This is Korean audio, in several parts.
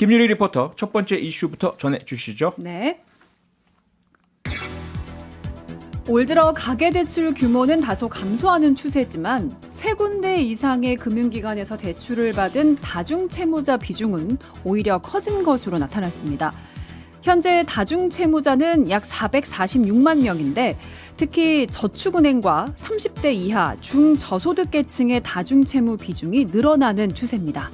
김유리 리포터 첫 번째 이슈부터 전해 주시죠. 네. 올 들어 가계대출 규모는 다소 감소하는 추세지만 세 군데 이상의 금융기관에서 대출을 받은 다중채무자 비중은 오히려 커진 것으로 나타났습니다. 현재 다중채무자는 약 446만 명인데 특히 저축은행과 30대 이하 중저소득계층의 다중채무 비중이 늘어나는 추세입니다.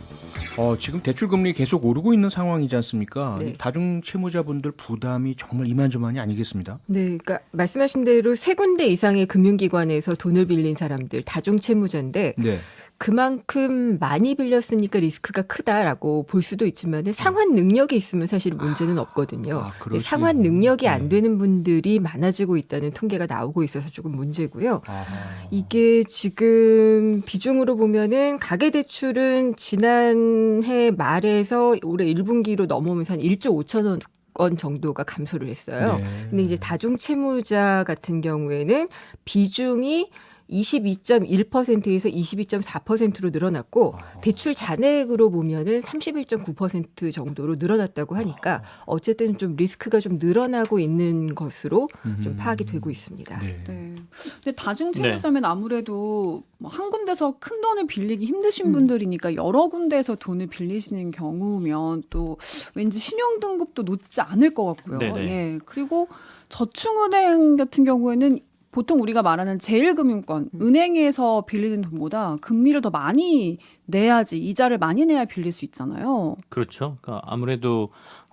어, 지금 대출 금리 계속 오르고 있는 상황이지 않습니까? 네. 다중 채무자분들 부담이 정말 이만저만이 아니겠습니다. 네, 그러니까 말씀하신 대로 세 군데 이상의 금융기관에서 돈을 빌린 사람들 다중 채무자인데 네. 그만큼 많이 빌렸으니까 리스크가 크다라고 볼 수도 있지만 상환 능력이 있으면 사실 문제는 없거든요. 아, 근데 수 상환. 능력이 네. 안 되는 분들이 많아지고 있다는 통계가 나오고 있어서 조금 문제고요. 아하. 이게 지금 비중으로 보면은 가계 대출은 지난해 말에서 올해 1분기로 넘어오면서 한 1조 5천 원 원 정도가 감소를 했어요. 네. 근데 이제 다중 채무자 같은 경우에는 비중이 22.1%에서 22.4%로 늘어났고 아. 대출 잔액으로 보면은 31.9% 정도로 늘어났다고 하니까 어쨌든 좀 리스크가 좀 늘어나고 있는 것으로 좀 음. 파악이 되고 있습니다. 네. 네. 근데 다중채무자면 아무래도 뭐 한 군데서 큰 돈을 빌리기 힘드신 음. 분들이니까 여러 군데에서 돈을 빌리시는 경우면 또 왠지 신용 등급도 높지 않을 것 같고요. 네네. 예. 그리고 저축은행 같은 경우에는 보통 우리가 말하는 제일금융권 음. 은행에서 빌리는 돈보다 금리를 더 많이 내야지 이자를 많이 내야 빌릴 수 있잖아요. 그렇죠. 그러니까 아무래도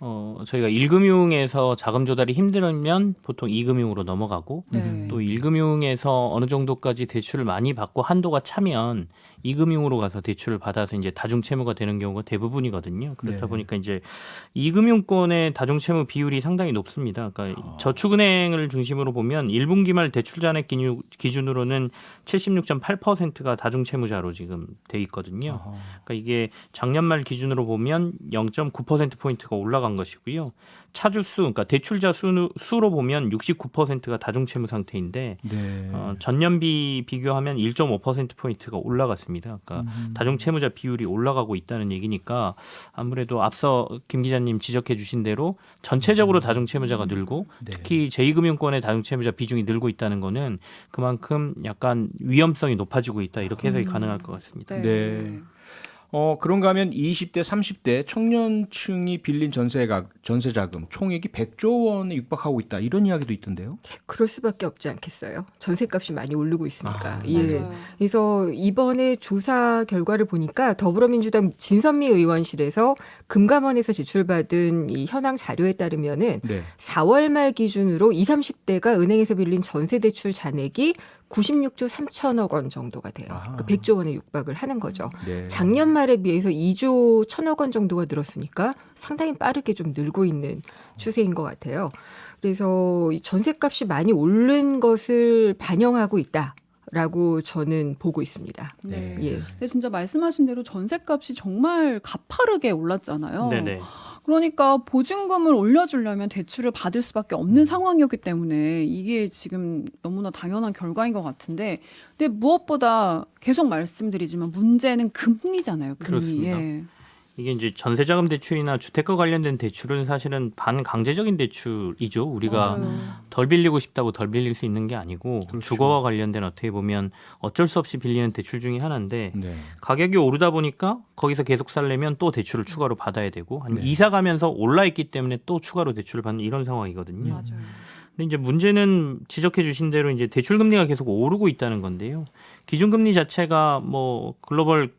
어 저희가 1금융에서 자금 조달이 힘들면 보통 2금융으로 넘어가고 네. 또 1금융에서 어느 정도까지 대출을 많이 받고 한도가 차면 2금융으로 가서 대출을 받아서 이제 다중채무가 되는 경우가 대부분이거든요. 그렇다 네. 보니까 이제 2금융권의 다중채무 비율이 상당히 높습니다. 그러니까 아. 저축은행을 중심으로 보면 1분기 말 대출 잔액 기준- 기준으로는 76.8%가 다중채무자로 지금 돼 있거든요. 그러니까 이게 작년 말 기준으로 보면 0.9% 포인트가 올라간 것이고요. 차주수, 그러니까 대출자 수, 수로 보면 69%가 다중채무 상태인데 네. 어, 전년비 비교하면 1.5% 포인트가 올라갔습니다. 그러니까 음. 다중채무자 비율이 올라가고 있다는 얘기니까 아무래도 앞서 김 기자님 지적해 주신 대로 전체적으로 다중채무자가 늘고 네. 특히 제2금융권의 다중채무자 비중이 늘고 있다는 거는 그만큼 약간 위험성이 높아지고 있다 이렇게 해석이 음. 가능할 것 같습니다. 네. 어, 그런가 하면 20대, 30대 청년층이 빌린 전세가 전세 자금 총액이 100조 원에 육박하고 있다. 이런 이야기도 있던데요. 그럴 수밖에 없지 않겠어요. 전세값이 많이 오르고 있으니까. 아, 예. 맞아요. 그래서 이번에 조사 결과를 보니까 더불어민주당 진선미 의원실에서 금감원에서 제출받은 이 현황 자료에 따르면은 네. 4월 말 기준으로 20, 30대가 은행에서 빌린 전세 대출 잔액이 96조 3천억 원 정도가 돼요. 아하. 그 100조 원에 육박을 하는 거죠. 네. 작년 말에 비해서 2조 1천억 원 정도가 늘었으니까 상당히 빠르게 좀 늘고 있는 추세인 것 같아요. 그래서 이 전세값이 많이 오른 것을 반영하고 있다 라고 저는 보고 있습니다. 네. 예. 근데 진짜 말씀하신 대로 전세값이 정말 가파르게 올랐잖아요. 네네. 그러니까 보증금을 올려주려면 대출을 받을 수밖에 없는 상황이었기 때문에 이게 지금 너무나 당연한 결과인 것 같은데, 근데 무엇보다 계속 말씀드리지만 문제는 금리잖아요. 금리. 그렇습니다. 예. 이게 이제 전세자금 대출이나 주택과 관련된 대출은 사실은 반강제적인 대출이죠. 우리가 맞아요. 덜 빌리고 싶다고 덜 빌릴 수 있는 게 아니고 주거와 관련된 어떻게 보면 어쩔 수 없이 빌리는 대출 중에 하나인데 네. 가격이 오르다 보니까 거기서 계속 살려면 또 대출을 추가로 받아야 되고 아니면 네. 이사 가면서 올라 있기 때문에 또 추가로 대출을 받는 이런 상황이거든요. 맞아요. 근데 이제 문제는 지적해 주신 대로 이제 대출 금리가 계속 오르고 있다는 건데요. 기준 금리 자체가 뭐 글로벌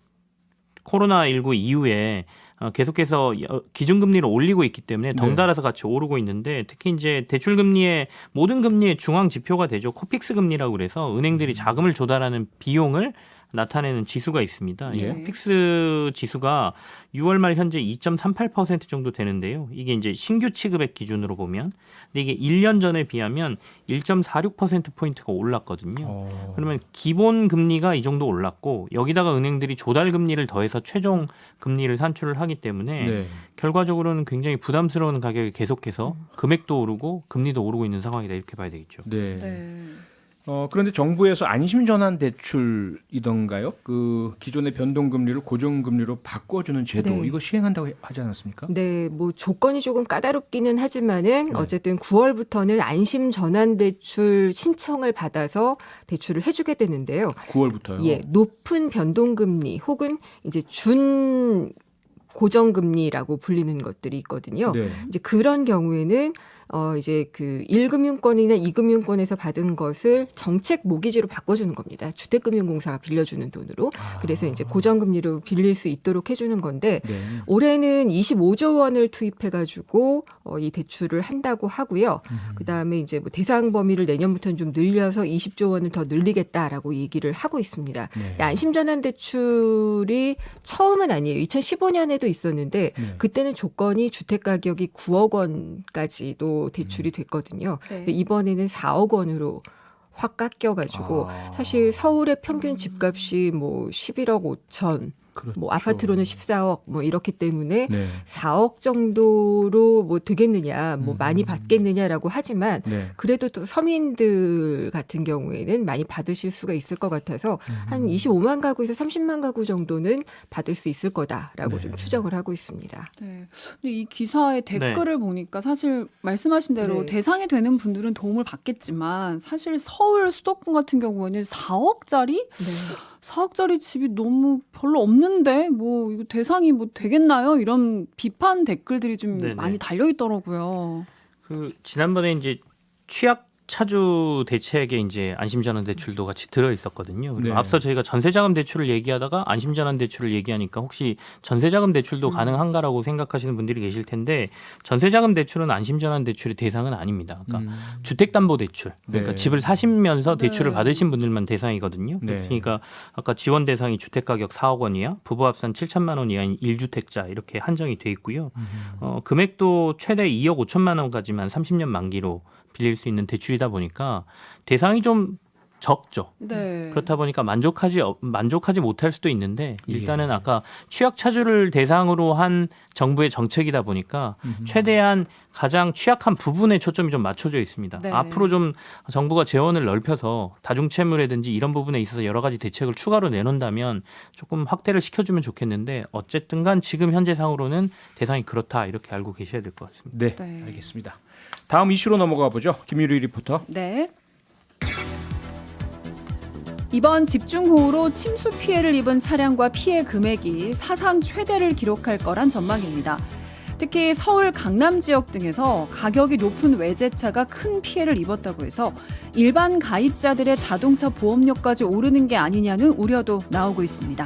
코로나 19 이후에 어, 계속해서 여- 기준 금리를 올리고 있기 때문에 덩달아서 같이 오르고 있는데 특히 이제 대출 금리의 모든 금리의 중앙 지표가 되죠. 코픽스 금리라고 그래서 은행들이 자금을 조달하는 비용을 나타내는 지수가 있습니다. 이 예. 코픽스 지수가 6월 말 현재 2.38% 정도 되는데요. 이게 이제 신규 취급액 기준으로 보면 근데 이게 1년 전에 비하면 1.46% 포인트가 올랐거든요. 어. 그러면 기본 금리가 이 정도 올랐고 여기다가 은행들이 조달 금리를 더해서 최종 금리를 산출을 하기 때문에 네. 결과적으로는 굉장히 부담스러운 가격이 계속해서 금액도 오르고 금리도 오르고 있는 상황이다 이렇게 봐야 되겠죠. 네. 네. 어, 그런데 정부에서 안심 전환 대출이던가요? 그 기존의 변동 금리를 고정 금리로 바꿔주는 제도 네. 이거 시행한다고 해- 하지 않았습니까? 네, 뭐 조건이 조금 까다롭기는 하지만은 네. 어쨌든 9월부터는 안심 전환 대출 신청을 받아서 대출을 해주게 되는데요. 9월부터요. 예, 높은 변동금리 혹은 이제 준 고정금리라고 불리는 것들이 있거든요. 네. 이제 그런 경우에는 어 이제 그 1금융권이나 2금융권에서 받은 것을 정책 모기지로 바꿔 주는 겁니다. 주택금융공사가 빌려 주는 돈으로. 그래서 이제 고정 금리로 빌릴 수 있도록 해 주는 건데 네. 올해는 25조 원을 투입해 가지고 어, 이 대출을 한다고 하고요. 그 다음에 이제 뭐 대상 범위를 내년부터는 좀 늘려서 20조 원을 더 늘리겠다라고 얘기를 하고 있습니다. 네. 안심전환 대출이 처음은 아니에요. 2015년에도 있었는데 네. 그때는 조건이 주택 가격이 9억 원까지도 대출이 됐거든요. 네. 이번에는 4억 원으로 확 깎여가지고 아. 사실 서울의 평균 집값이 뭐 11억 5천, 그렇죠. 뭐 아파트로는 14억 뭐 이렇기 때문에 네. 4억 정도로 뭐 되겠느냐, 뭐 음. 많이 받겠느냐라고 하지만 네. 그래도 또 서민들 같은 경우에는 많이 받으실 수가 있을 것 같아서 한 25만 가구에서 30만 가구 정도는 받을 수 있을 거다라고 네. 좀 추정을 하고 있습니다. 네. 근데 이 기사의 댓글을 보니까 사실 말씀하신 대로 네. 대상이 되는 분들은 도움을 받겠지만 사실 서울 수도권 같은 경우에는 4억짜리 네. 4억짜리 집이 너무 별로 없는데 뭐 이거 대상이 뭐 되겠나요? 이런 비판 댓글들이 좀 네네. 많이 달려 있더라고요. 그 지난번에 이제 취약 차주 대책에 이제 안심전환 대출도 같이 들어 있었거든요. 그리고 네. 앞서 저희가 전세자금 대출을 얘기하다가 안심전환 대출을 얘기하니까 혹시 전세자금 대출도 음. 가능한가라고 생각하시는 분들이 계실 텐데 전세자금 대출은 안심전환 대출의 대상은 아닙니다. 그러니까 음. 주택담보대출 그러니까 네. 집을 사시면서 네. 대출을 받으신 분들만 대상이거든요. 네. 그러니까 아까 지원 대상이 주택가격 4억 원 이하, 부부 합산 7천만 원 이하인 1주택자 이렇게 한정이 돼 있고요. 음. 어, 금액도 최대 2억 5천만 원까지만 30년 만기로 빌릴 수 있는 대출이다 보니까 대상이 좀 적죠. 네. 그렇다 보니까 만족하지 어- 만족하지 못할 수도 있는데 일단은 예. 아까 취약 차주를 대상으로 한 정부의 정책이다 보니까 음. 최대한 가장 취약한 부분에 초점이 좀 맞춰져 있습니다. 네. 앞으로 좀 정부가 재원을 넓혀서 다중채무라든지 이런 부분에 있어서 여러 가지 대책을 추가로 내놓는다면 조금 확대를 시켜주면 좋겠는데 어쨌든간 지금 현재 상으로는 대상이 그렇다 이렇게 알고 계셔야 될 것 같습니다. 네. 네. 알겠습니다. 다음 이슈로 넘어가 보죠. 김유리 리포터. 네. 이번 집중호우로 침수 피해를 입은 차량과 피해 금액이 사상 최대를 기록할 거란 전망입니다. 특히 서울 강남 지역 등에서 가격이 높은 외제차가 큰 피해를 입었다고 해서 일반 가입자들의 자동차 보험료까지 오르는 게 아니냐는 우려도 나오고 있습니다.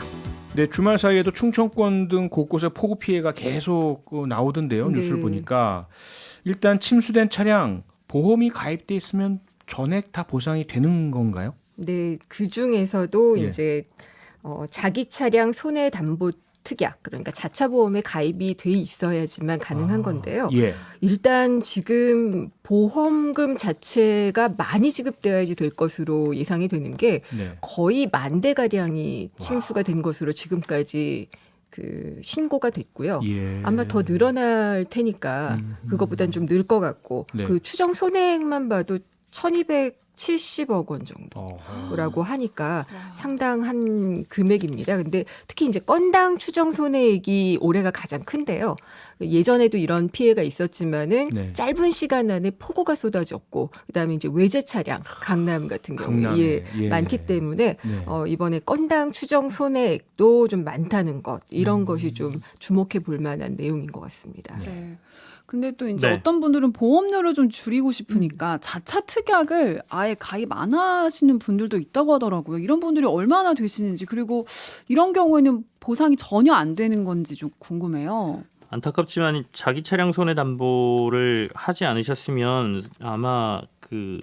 네, 주말 사이에도 충청권 등 곳곳에 폭우 피해가 계속 어, 나오던데요. 네. 뉴스를 보니까 일단 침수된 차량 보험이 가입돼 있으면 전액 다 보상이 되는 건가요? 네, 그 중에서도 예. 이제 어, 자기 차량 손해 담보 특약 그러니까 자차 보험에 가입이 돼 있어야지만 가능한 아, 건데요. 예. 일단 지금 보험금 자체가 많이 지급되어야지 될 것으로 예상이 되는 게 네. 거의 만 대 가량이 침수가 된 것으로 지금까지 그 신고가 됐고요. 예. 아마 더 늘어날 테니까 음, 그것보단 좀 늘 것 같고 네. 그 추정 손해액만 봐도 1270억 원 정도. 어허. 라고 하니까 상당한 금액입니다. 근데 특히 이제 건당 추정 손해액이 올해가 가장 큰데요. 예전에도 이런 피해가 있었지만은 네. 짧은 시간 안에 폭우가 쏟아졌고 그다음에 이제 외제 차량 강남 같은 경우에 강남에, 예, 예. 많기 때문에 네. 어, 이번에 건당 추정 손해액도 좀 많다는 것 이런 음. 것이 좀 주목해 볼 만한 내용인 것 같습니다. 네. 네. 근데 또 이제 네. 어떤 분들은 보험료를 좀 줄이고 싶으니까 자차 특약을 아예 가입 안 하시는 분들도 있다고 하더라고요. 이런 분들이 얼마나 되시는지 그리고 이런 경우에는 보상이 전혀 안 되는 건지 좀 궁금해요. 안타깝지만 자기 차량 손해 담보를 하지 않으셨으면 아마 그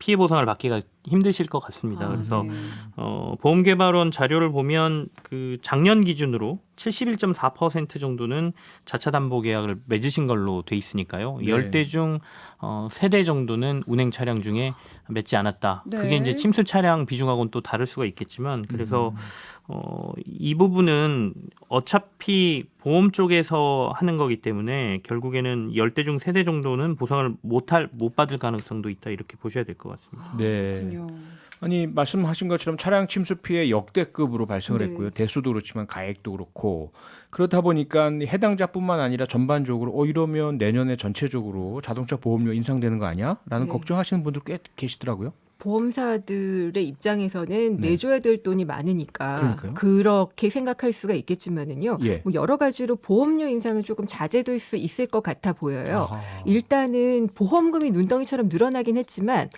피해 보상을 받기가 힘드실 것 같습니다. 아, 그래서 네. 어, 보험개발원 자료를 보면 그 작년 기준으로 71.4% 정도는 자차 담보 계약을 맺으신 걸로 돼 있으니까요. 네. 10대 중 어, 3대 정도는 운행 차량 중에 맺지 않았다. 네. 그게 이제 침수 차량 비중하고는 또 다를 수가 있겠지만 그래서 어, 이 부분은 어차피 보험 쪽에서 하는 거기 때문에 결국에는 10대 중 3대 정도는 보상을 못할 못 받을 가능성도 있다 이렇게 보셔야 될 것 같습니다. 네. 그렇군요. 아니 말씀하신 것처럼 차량 침수 피해 역대급으로 발생을 네. 했고요. 대수도 그렇지만 가액도 그렇고 그렇다 보니까 해당자뿐만 아니라 전반적으로 어 이러면 내년에 전체적으로 자동차 보험료 인상되는 거 아니야?라는 네. 걱정하시는 분들 꽤 계시더라고요. 보험사들의 입장에서는 네. 내줘야 될 돈이 많으니까 그러니까요. 그렇게 생각할 수가 있겠지만은요. 예. 뭐 여러 가지로 보험료 인상은 조금 자제될 수 있을 것 같아 보여요. 아하. 일단은 보험금이 눈덩이처럼 늘어나긴 했지만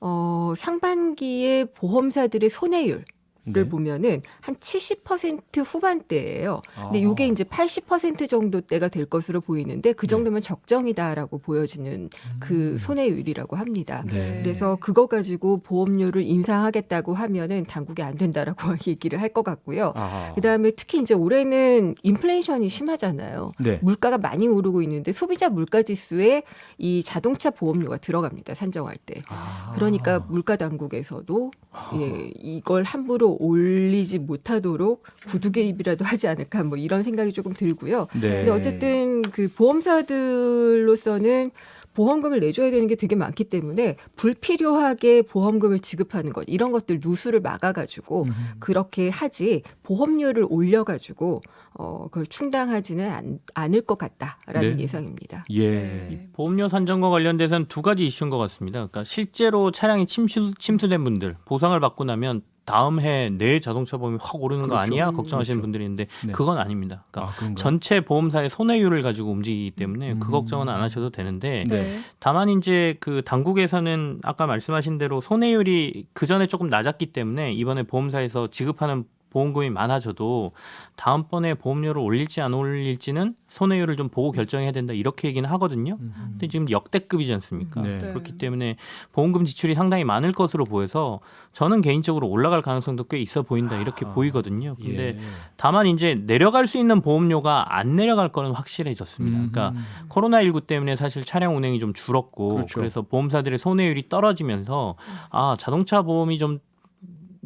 어, 상반기에 보험사들의 손해율 를 네. 보면은 한 70% 후반대예요. 근데 아. 이게 이제 80% 정도대가 될 것으로 보이는데 그 네. 정도면 적정이다라고 보여지는 그 손해율이라고 합니다. 음. 네. 그래서 그거 가지고 보험료를 인상하겠다고 하면은 당국이 안 된다라고 얘기를 할 것 같고요. 아하. 그다음에 특히 이제 올해는 인플레이션이 심하잖아요. 네. 물가가 많이 오르고 있는데 소비자 물가 지수에 이 자동차 보험료가 들어갑니다. 산정할 때. 아. 그러니까 물가 당국에서도 예, 이걸 함부로 올리지 못하도록 구두 개입이라도 하지 않을까 뭐 이런 생각이 조금 들고요. 네. 근데 어쨌든 그 보험사들로서는 보험금을 내줘야 되는 게 되게 많기 때문에 불필요하게 보험금을 지급하는 것 이런 것들 누수를 막아가지고 음. 그렇게 하지 보험료를 올려가지고 어 그걸 충당하지는 않, 않을 것 같다라는 네. 예상입니다. 예. 네. 보험료 산정과 관련돼서는 두 가지 이슈인 것 같습니다. 그러니까 실제로 차량이 침수, 침수된 분들 보상을 받고 나면 다음 해 내 자동차 보험이 확 오르는 거 그렇죠. 아니야 음, 걱정하시는 그렇죠. 분들이 있는데 네. 그건 아닙니다. 그러니까 아? 전체 보험사의 손해율을 가지고 움직이기 때문에 음. 그 걱정은 안 하셔도 되는데 네. 다만 이제 그 당국에서는 아까 말씀하신 대로 손해율이 그 전에 조금 낮았기 때문에 이번에 보험사에서 지급하는 보험금이 많아져도 다음번에 보험료를 올릴지 안 올릴지는 손해율을 좀 보고 결정해야 된다 이렇게 얘기는 하거든요. 음. 근데 지금 역대급이지 않습니까? 네. 네. 그렇기 때문에 보험금 지출이 상당히 많을 것으로 보여서 저는 개인적으로 올라갈 가능성도 꽤 있어 보인다 이렇게 아, 보이거든요. 근데 예. 다만 이제 내려갈 수 있는 보험료가 안 내려갈 거는 확실해졌습니다. 음. 그러니까 코로나 19 때문에 사실 차량 운행이 좀 줄었고 그렇죠. 그래서 보험사들의 손해율이 떨어지면서 아 자동차 보험이 좀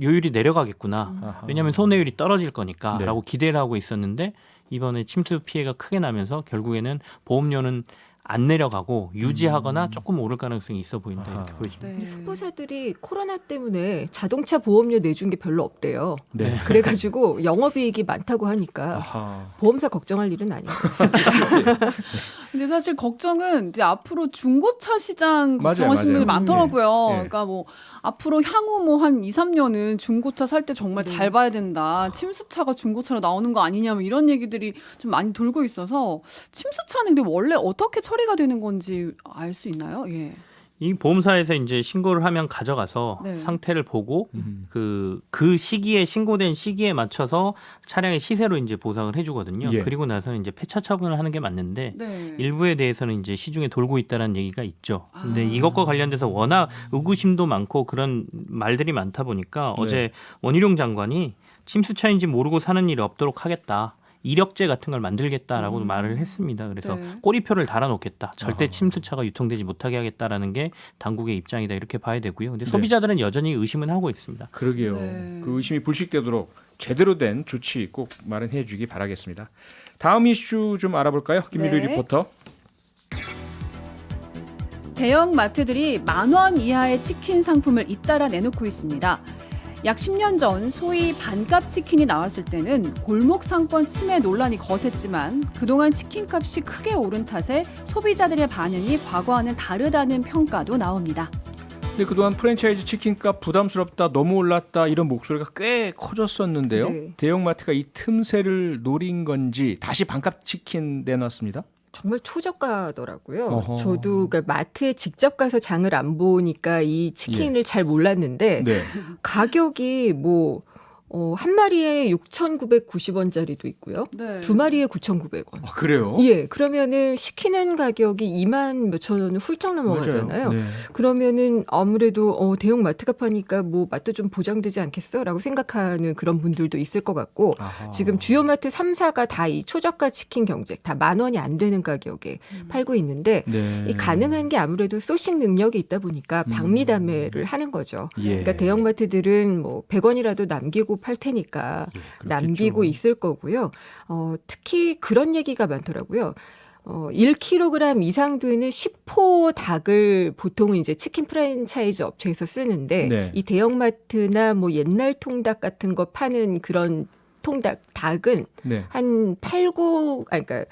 요율이 내려가겠구나. 아하. 왜냐하면 손해율이 떨어질 거니까라고 네. 기대를 하고 있었는데 이번에 침수 피해가 크게 나면서 결국에는 보험료는 안 내려가고 유지하거나 조금 오를 가능성이 있어 보인다 음. 이렇게 보여집니다. 네. 수보사들이 코로나 때문에 자동차 보험료 내준 게 별로 없대요. 네. 그래가지고 영업이익이 많다고 하니까 아하. 보험사 걱정할 일은 아니에요. 근데 사실 걱정은 이제 앞으로 중고차 시장 맞아요, 걱정하시는 맞아요. 분이 많더라고요. 예. 예. 그러니까 뭐 앞으로 향후 뭐 한 2, 3년은 중고차 살 때 정말 네. 잘 봐야 된다. 침수차가 중고차로 나오는 거 아니냐 뭐 이런 얘기들이 좀 많이 돌고 있어서 침수차는 근데 원래 어떻게 처리 가 되는 건지 알 수 있나요? 예. 이 보험사에서 이제 신고를 하면 가져가서 네. 상태를 보고 음. 그, 그 시기에 신고된 시기에 맞춰서 차량의 시세로 이제 보상을 해주거든요. 예. 그리고 나서는 이제 폐차 처분을 하는 게 맞는데 네. 일부에 대해서는 이제 시중에 돌고 있다는 얘기가 있죠. 근데 아. 이것과 관련돼서 워낙 의구심도 많고 그런 말들이 많다 보니까 네. 어제 원희룡 장관이 침수차인지 모르고 사는 일이 없도록 하겠다. 이력제 같은 걸 만들겠다라고 음. 말을 했습니다. 그래서 네. 꼬리표를 달아놓겠다. 절대 아하. 침수차가 유통되지 못하게 하겠다라는 게 당국의 입장이다 이렇게 봐야 되고요. 근데 네. 소비자들은 여전히 의심은 하고 있습니다. 그러게요. 네. 그 의심이 불식되도록 제대로 된 조치 꼭 마련해 주기 바라겠습니다. 다음 이슈 좀 알아볼까요? 김미루 네. 리포터. 대형 마트들이 만 원 이하의 치킨 상품을 잇따라 내놓고 있습니다. 약 10년 전 소위 반값 치킨이 나왔을 때는 골목 상권 침해 논란이 거셌지만 그동안 치킨 값이 크게 오른 탓에 소비자들의 반응이 과거와는 다르다는 평가도 나옵니다. 근데 그동안 프랜차이즈 치킨값 부담스럽다, 너무 올랐다 이런 목소리가 꽤 커졌었는데요. 네. 대형마트가 이 틈새를 노린 건지 다시 반값 치킨 내놨습니다. 정말 초저가더라고요. 어허. 저도 그러니까 마트에 직접 가서 장을 안 보니까 이 치킨을 잘 몰랐는데 네. 가격이 뭐 어, 한 마리에 6,990원짜리도 있고요. 네. 두 마리에 9,900원. 아, 그래요? 예, 그러면은 시키는 가격이 2만 몇천 원을 훌쩍 넘어가잖아요. 맞아요. 네. 그러면은 아무래도 어, 대형 마트가 파니까 뭐 맛도 좀 보장되지 않겠어라고 생각하는 그런 분들도 있을 것 같고 아하. 지금 주요 마트 3사가 다 이 초저가 치킨 경쟁 다 만 원이 안 되는 가격에 팔고 있는데 네. 이 가능한 게 아무래도 소싱 능력이 있다 보니까 음. 박리담회를 하는 거죠. 예. 그러니까 대형 마트들은 뭐 100원이라도 남기고 팔 테니까 예. 남기고 있을 거고요. 어, 특히 그런 얘기가 많더라고요. 어, 1kg 이상 되는 10호 닭을 보통은 이제 치킨 프랜차이즈 업체에서 쓰는데 네. 이 대형마트나 뭐 옛날 통닭 같은 거 파는 그런 통닭 닭은 네. 한 8, 9, 아, 그러니까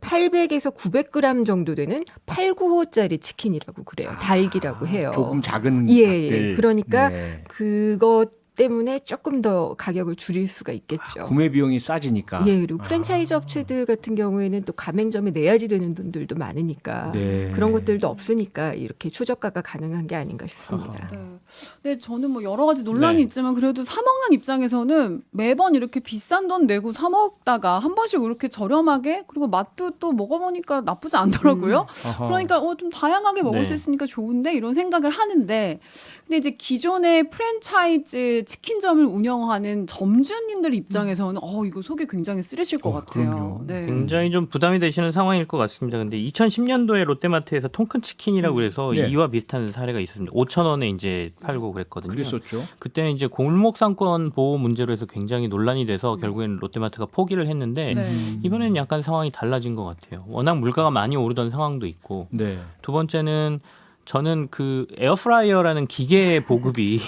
800에서 900g 정도 되는 8, 9호짜리 치킨이라고 그래요. 닭이라고 해요. 아, 조금 작은 예. 예. 그러니까 네. 그것 때문에 조금 더 가격을 줄일 수가 있겠죠. 구매 비용이 싸지니까. 예, 그리고 프랜차이즈 아. 업체들 같은 경우에는 또 가맹점에 내야지 되는 돈들도 많으니까 네. 그런 것들도 없으니까 이렇게 초저가가 가능한 게 아닌가 싶습니다. 아하. 네. 근데 저는 뭐 여러 가지 논란이 네. 있지만 그래도 사 먹는 입장에서는 매번 이렇게 비싼 돈 내고 사 먹다가 한 번씩 이렇게 저렴하게 그리고 맛도 또 먹어보니까 나쁘지 않더라고요. 아하. 그러니까 어, 좀 다양하게 먹을 네. 수 있으니까 좋은데 이런 생각을 하는데 근데 이제 기존의 프랜차이즈 치킨점을 운영하는 점주님들 입장에서는 어 이거 속이 굉장히 쓰리실 것 어, 같아요. 그럼요. 네. 굉장히 좀 부담이 되시는 상황일 것 같습니다. 근데 2010년도에 롯데마트에서 통큰 치킨이라고 그래서 네. 이와 비슷한 사례가 있습니다. 5천 원에 이제 팔고 그랬거든요. 그랬었죠. 그때는 이제 골목 상권 보호 문제로 해서 굉장히 논란이 돼서 결국에는 롯데마트가 포기를 했는데 네. 음. 이번에는 약간 상황이 달라진 것 같아요. 워낙 물가가 많이 오르던 상황도 있고 네. 두 번째는 저는 그 에어프라이어라는 기계 보급이.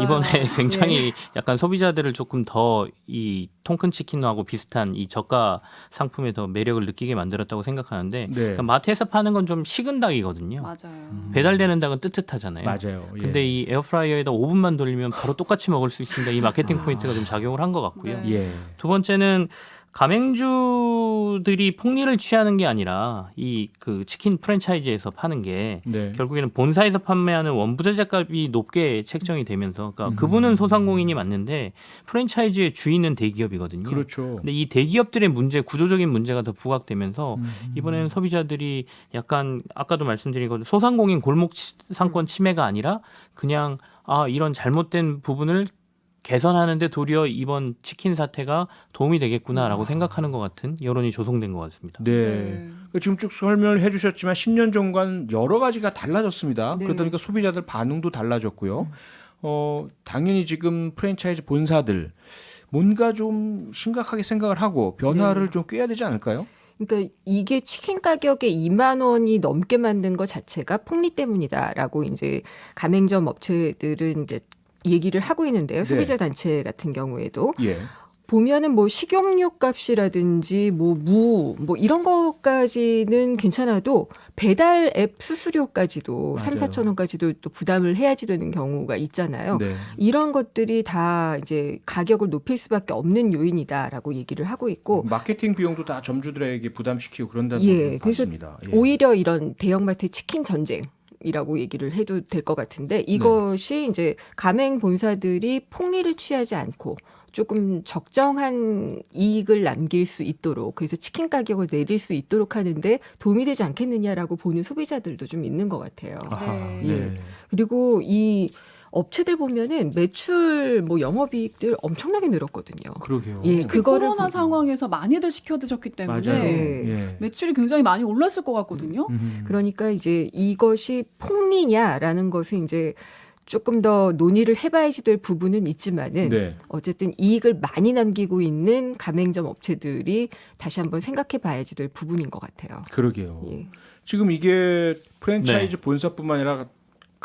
이번에 굉장히 예. 약간 소비자들을 조금 더 이 통큰 치킨하고 비슷한 이 저가 상품에 더 매력을 느끼게 만들었다고 생각하는데 네. 그러니까 마트에서 파는 건 좀 식은 닭이거든요. 맞아요. 배달되는 닭은 뜨뜻하잖아요. 맞아요. 예. 근데 이 에어프라이어에다 5분만 돌리면 바로 똑같이 먹을 수 있습니다. 이 마케팅 포인트가 좀 작용을 한 것 같고요. 네. 예. 두 번째는 가맹주들이 폭리를 취하는 게 아니라 이 그 치킨 프랜차이즈에서 파는 게 네. 결국에는 본사에서 판매하는 원부자재 값이 높게 책정이 되면서 그러니까 음. 그분은 소상공인이 맞는데 프랜차이즈의 주인은 대기업이거든요. 그렇죠. 근데 이 대기업들의 문제, 구조적인 문제가 더 부각되면서 음. 이번에는 소비자들이 약간 아까도 말씀드린 것 소상공인 골목 치- 상권 침해가 아니라 그냥 아 이런 잘못된 부분을 개선하는데 도리어 이번 치킨 사태가 도움이 되겠구나라고 생각하는 것 같은 여론이 조성된 것 같습니다. 네. 네. 그 지금 쭉 설명을 해주셨지만 10년 전과는 여러 가지가 달라졌습니다. 네. 그러다 보니까 소비자들 반응도 달라졌고요. 어, 당연히 지금 프랜차이즈 본사들 뭔가 좀 심각하게 생각을 하고 변화를 네. 좀 꾀야 되지 않을까요? 그러니까 이게 치킨 가격에 2만 원이 넘게 만든 것 자체가 폭리 때문이다라고 이제 가맹점 업체들은 이제 얘기를 하고 있는데요. 네. 소비자 단체 같은 경우에도 예. 보면은 뭐 식용유 값이라든지 뭐무뭐 이런 것까지는 괜찮아도 배달 앱 수수료까지도 맞아요. 3, 4천 원까지도 또 부담을 해야지 되는 경우가 있잖아요. 네. 이런 것들이 다 이제 가격을 높일 수밖에 없는 요인이다라고 얘기를 하고 있고 마케팅 비용도 다 점주들에게 부담시키고 그런다는 예, 예, 그래서 봤습니다. 예. 오히려 이런 대형마트 치킨 전쟁. 이라고 얘기를 해도 될 것 같은데 이것이 이제 가맹 본사들이 폭리를 취하지 않고 조금 적정한 이익을 남길 수 있도록 그래서 치킨 가격을 내릴 수 있도록 하는데 도움이 되지 않겠느냐라고 보는 소비자들도 좀 있는 것 같아요. 아하, 네. 네. 그리고 이 업체들 보면은 매출 뭐 영업이익들 엄청나게 늘었거든요. 그러게요. 예, 특히 그거를 코로나 보- 상황에서 많이들 시켜 드셨기 때문에 맞아요. 네. 예. 매출이 굉장히 많이 올랐을 것 같거든요. 음. 그러니까 이제 이것이 폭리냐라는 것은 이제 조금 더 논의를 해봐야지 될 부분은 있지만은 네. 어쨌든 이익을 많이 남기고 있는 가맹점 업체들이 다시 한번 생각해 봐야지 될 부분인 것 같아요. 그러게요. 예. 지금 이게 네. 프랜차이즈 본사뿐만 아니라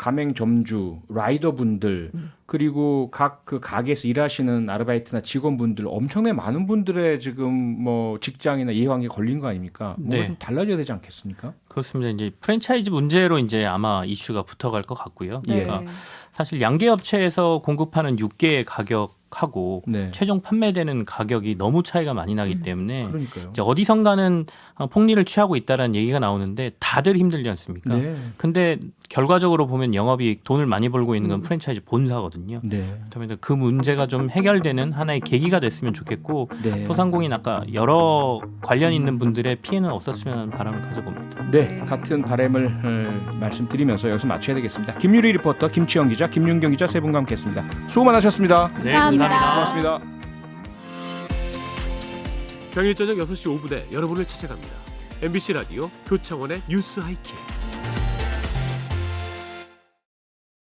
가맹 점주, 라이더 분들 음. 그리고 각 그 가게에서 일하시는 아르바이트나 직원분들 엄청나게 많은 분들의 지금 뭐 직장이나 이해관계 걸린 거 아닙니까? 뭔가 네. 좀 달라져야 되지 않겠습니까? 그렇습니다. 이제 프랜차이즈 문제로 이제 아마 이슈가 붙어갈 것 같고요. 예. 그러니까 사실 양계 업체에서 공급하는 육개의 가격하고 네. 최종 판매되는 가격이 너무 차이가 많이 나기 때문에 그러니까요. 이제 어디선가는 어, 폭리를 취하고 있다라는 얘기가 나오는데 다들 힘들지 않습니까? 네. 근데 결과적으로 보면 영업이 돈을 많이 벌고 있는 건 프랜차이즈 본사거든요. 네. 그렇다면 그 문제가 좀 해결되는 하나의 계기가 됐으면 좋겠고 네. 소상공인 아까 여러 관련 있는 분들의 피해는 없었으면 하는 바람을 가져봅니다. 네, 같은 바람을 어, 말씀드리면서 여기서 마쳐야 되겠습니다. 김유리 리포터, 김치영 기자, 김윤경 기자 세 분과 함께했습니다. 수고 많으셨습니다. 네, 감사합니다. 고맙습니다. 평일 저녁 6시 5분에 여러분을 찾아갑니다. MBC 라디오 교창원의 뉴스 하이킥.